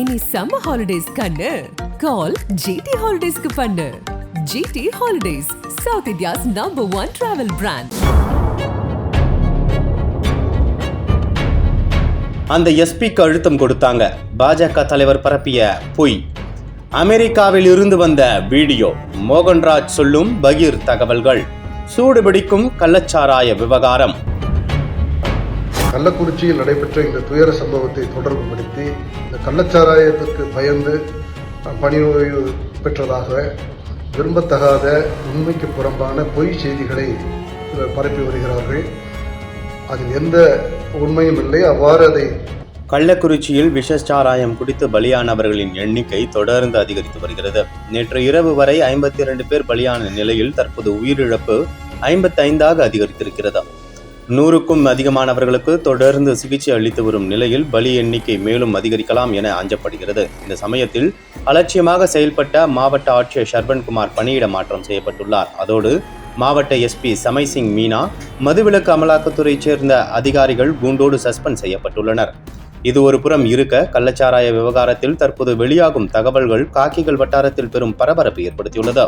இனி summer holidays கண்ணு. கால் GT ஹாலிடேஸ்க்கு பண்ணு. GT holidays south India's number one travel brand அந்த எஸ்பிக்கு அழுத்தம் கொடுத்தாங்க. பாஜக தலைவர் பரப்பிய பொய். அமெரிக்காவில் இருந்து வந்த வீடியோ மோகன்ராஜ் சொல்லும் பகீர் தகவல்கள் சூடுபிடிக்கும் கள்ளச்சாராய விவகாரம். கள்ளக்குறிச்சியில் நடைபெற்ற இந்த துயர சம்பவத்தை தொடர்புபடுத்தி இந்த கள்ளச்சாராயத்திற்கு பயந்து பணிவு பெற்றதாக விரும்பத்தகாத உண்மைக்கு புறம்பான பொய் செய்திகளை பரப்பி வருகிறார்கள். அதில் எந்த உண்மையும் இல்லை. அவ்வாறு அதை கள்ளக்குறிச்சியில் விஷச்சாராயம் குடித்து பலியானவர்களின் எண்ணிக்கை தொடர்ந்து அதிகரித்து வருகிறது. நேற்று இரவு வரை ஐம்பத்தி இரண்டு பேர் பலியான நிலையில் தற்போது உயிரிழப்பு ஐம்பத்தைந்தாக அதிகரித்திருக்கிறது. நூறுக்கும் அதிகமானவர்களுக்கு தொடர்ந்து சிகிச்சை அளித்து வரும் நிலையில் பலி எண்ணிக்கை மேலும் அதிகரிக்கலாம் என அஞ்சப்படுகிறது. இந்த சமயத்தில் அலட்சியமாக செயல்பட்ட மாவட்ட ஆட்சியர் ஷர்பன்குமார் பணியிட மாற்றம் செய்யப்பட்டுள்ளார். அதோடு மாவட்ட எஸ்பி சமை சிங் மீனா மதுவிலக்கு அமலாக்கத்துறையைச் சேர்ந்த அதிகாரிகள் கூண்டோடு சஸ்பெண்ட் செய்யப்பட்டுள்ளனர். இது ஒரு புறம் இருக்க கள்ளச்சாராய விவகாரத்தில் தற்போது வெளியாகும் தகவல்கள் காக்கிகள் வட்டாரத்தில் பெரும் பரபரப்பு ஏற்படுத்தியுள்ளது.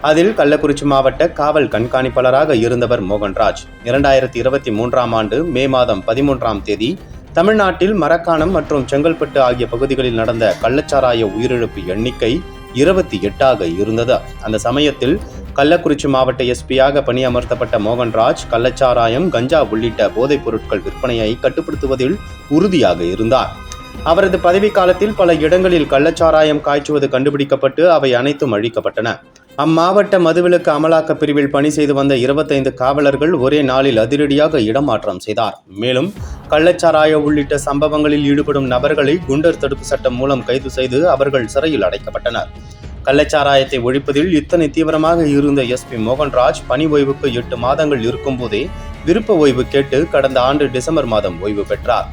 அதில் கள்ளக்குறிச்சி மாவட்ட காவல் கண்காணிப்பாளராக இருந்தவர் மோகன்ராஜ். இரண்டாயிரத்தி இருபத்தி மூன்றாம் ஆண்டு மே மாதம் பதிமூன்றாம் தேதி தமிழ்நாட்டில் மரக்காணம் மற்றும் செங்கல்பட்டு ஆகிய பகுதிகளில் நடந்த கள்ளச்சாராய உயிரிழப்பு எண்ணிக்கை இருபத்தி எட்டாக இருந்தது. அந்த சமயத்தில் கள்ளக்குறிச்சி மாவட்ட எஸ்பியாக பணியமர்த்தப்பட்ட மோகன்ராஜ் கள்ளச்சாராயம் கஞ்சா உள்ளிட்ட போதைப் பொருட்கள் விற்பனையை கட்டுப்படுத்துவதில் உறுதியாக இருந்தார். அவரது பதவி காலத்தில் பல இடங்களில் கள்ளச்சாராயம் காய்ச்சுவது கண்டுபிடிக்கப்பட்டு அவை அனைத்தும் அழிக்கப்பட்டன. அம்மாவட்ட மதுவிலக்கு அமலாக்க பிரிவில் பணி செய்து வந்த இருபத்தைந்து காவலர்கள் ஒரே நாளில் அதிரடியாக இடமாற்றம் செய்தார். மேலும் கள்ளச்சாராய உள்ளிட்ட சம்பவங்களில் ஈடுபடும் நபர்களை குண்டர் தடுப்பு சட்டம் மூலம் கைது செய்து அவர்கள் சிறையில் அடைக்கப்பட்டனர். கள்ளச்சாராயத்தை ஒழிப்பதில் இத்தனை தீவிரமாக இருந்த எஸ்பி மோகன்ராஜ் பணி ஓய்வுக்கு எட்டு மாதங்கள் இருக்கும்போதே விருப்ப ஓய்வு கேட்டு கடந்த ஆண்டு டிசம்பர் மாதம் ஓய்வு பெற்றார்.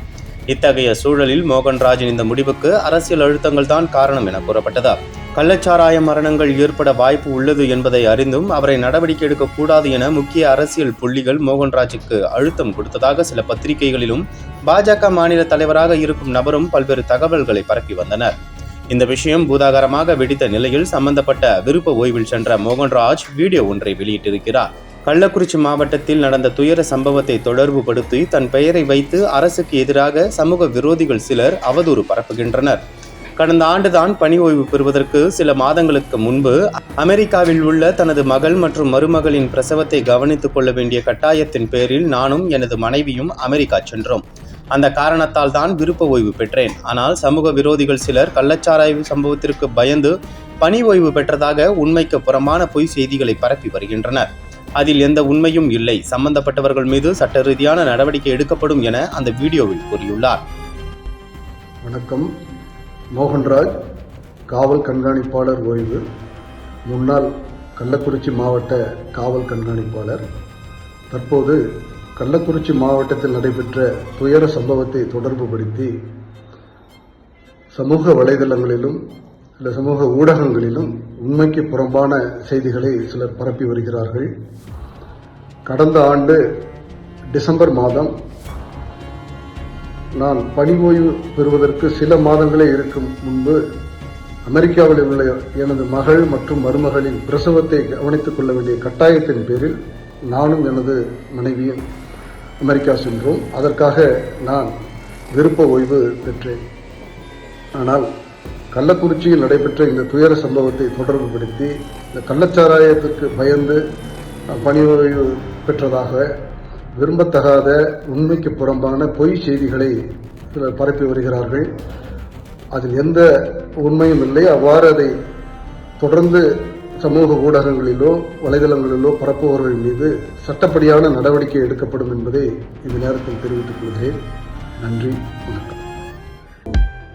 இத்தகைய சூழலில் மோகன்ராஜின் இந்த முடிவுக்கு அரசியல் அழுத்தங்கள் தான் காரணம் என கூறப்பட்டது. கள்ளச்சாராய மரணங்கள் ஏற்பட வாய்ப்பு உள்ளது என்பதை அறிந்தும் அவரை நடவடிக்கை எடுக்கக்கூடாது என முக்கிய அரசியல் புள்ளிகள் மோகன்ராஜுக்கு அழுத்தம் கொடுத்ததாக சில பத்திரிகைகளிலும் பாஜக மாநில தலைவராக இருக்கும் நபரும் பல்வேறு தகவல்களை பரப்பி வந்தனர். இந்த விஷயம் பூதாகரமாக வெடித்த நிலையில் சம்பந்தப்பட்ட விருப்ப ஓய்வில் சென்ற மோகன்ராஜ் வீடியோ ஒன்றை வெளியிட்டிருக்கிறார். கள்ளக்குறிச்சி மாவட்டத்தில் நடந்த துயர சம்பவத்தை தொடர்புபடுத்தி தன் பெயரை வைத்து அரசுக்கு எதிராக சமூக விரோதிகள் சிலர் அவதூறு பரப்புகின்றனர். கடந்த ஆண்டுதான் பணி ஓய்வு பெறுவதற்கு சில மாதங்களுக்கு முன்பு அமெரிக்காவில் உள்ள தனது மகள் மற்றும் மருமகளின் பிரசவத்தை கவனித்துக் கொள்ள வேண்டிய கட்டாயத்தின் பேரில் நானும் எனது மனைவியும் அமெரிக்கா சென்றோம். அந்த காரணத்தால் தான் விருப்ப ஓய்வு பெற்றேன். ஆனால் சமூக விரோதிகள் சிலர் கள்ளச்சாராய்வு சம்பவத்திற்கு பயந்து பணி ஓய்வு பெற்றதாக உண்மைக்கு புறமான பொய் செய்திகளை பரப்பி வருகின்றனர். அதில் எந்த உண்மையும் இல்லை. சம்பந்தப்பட்டவர்கள் மீது சட்ட ரீதியான நடவடிக்கை எடுக்கப்படும் என அந்த வீடியோவில் கூறியுள்ளார். வணக்கம். மோகன்ராஜ் காவல் கண்காணிப்பாளர் ஓய்வு. முன்னாள் கள்ளக்குறிச்சி மாவட்ட காவல் கண்காணிப்பாளர். தற்போது கள்ளக்குறிச்சி மாவட்டத்தில் நடைபெற்ற துயர சம்பவத்தை தொடர்புபடுத்தி சமூக வலைதளங்களிலும் சில சமூக ஊடகங்களிலும் உண்மைக்கு புறம்பான செய்திகளை சிலர் பரப்பி வருகிறார்கள். கடந்த ஆண்டு டிசம்பர் மாதம் நான் பணி ஓய்வு பெறுவதற்கு சில மாதங்களே இருக்கும் முன்பு அமெரிக்காவில் உள்ள எனது மகள் மற்றும் மருமகளின் பிரசவத்தை கவனித்துக் கொள்ள வேண்டிய கட்டாயத்தின் பேரில் நானும் எனது மனைவியும் அமெரிக்கா சென்றோம். அதற்காக நான் விருப்ப ஓய்வு பெற்றேன். ஆனால் கள்ளக்குறிச்சியில் நடைபெற்ற இந்த துயர சம்பவத்தை தொடர்புபடுத்தி இந்த கள்ளச்சாராயத்துக்கு பயந்து பணி பெற்றதாக விரும்பத்தகாத உண்மைக்கு புறம்பான பொய் செய்திகளை சிலர் பரப்பி வருகிறார்கள். அதில் எந்த உண்மையும் இல்லை. அவ்வாறு அதை தொடர்ந்து சமூக ஊடகங்களிலோ வலைதளங்களிலோ பரப்புபவர்கள் மீது சட்டப்படியான நடவடிக்கை எடுக்கப்படும் என்பதை இந்த நேரத்தில் தெரிவித்துக் கொள்கிறேன். நன்றி. வணக்கம்.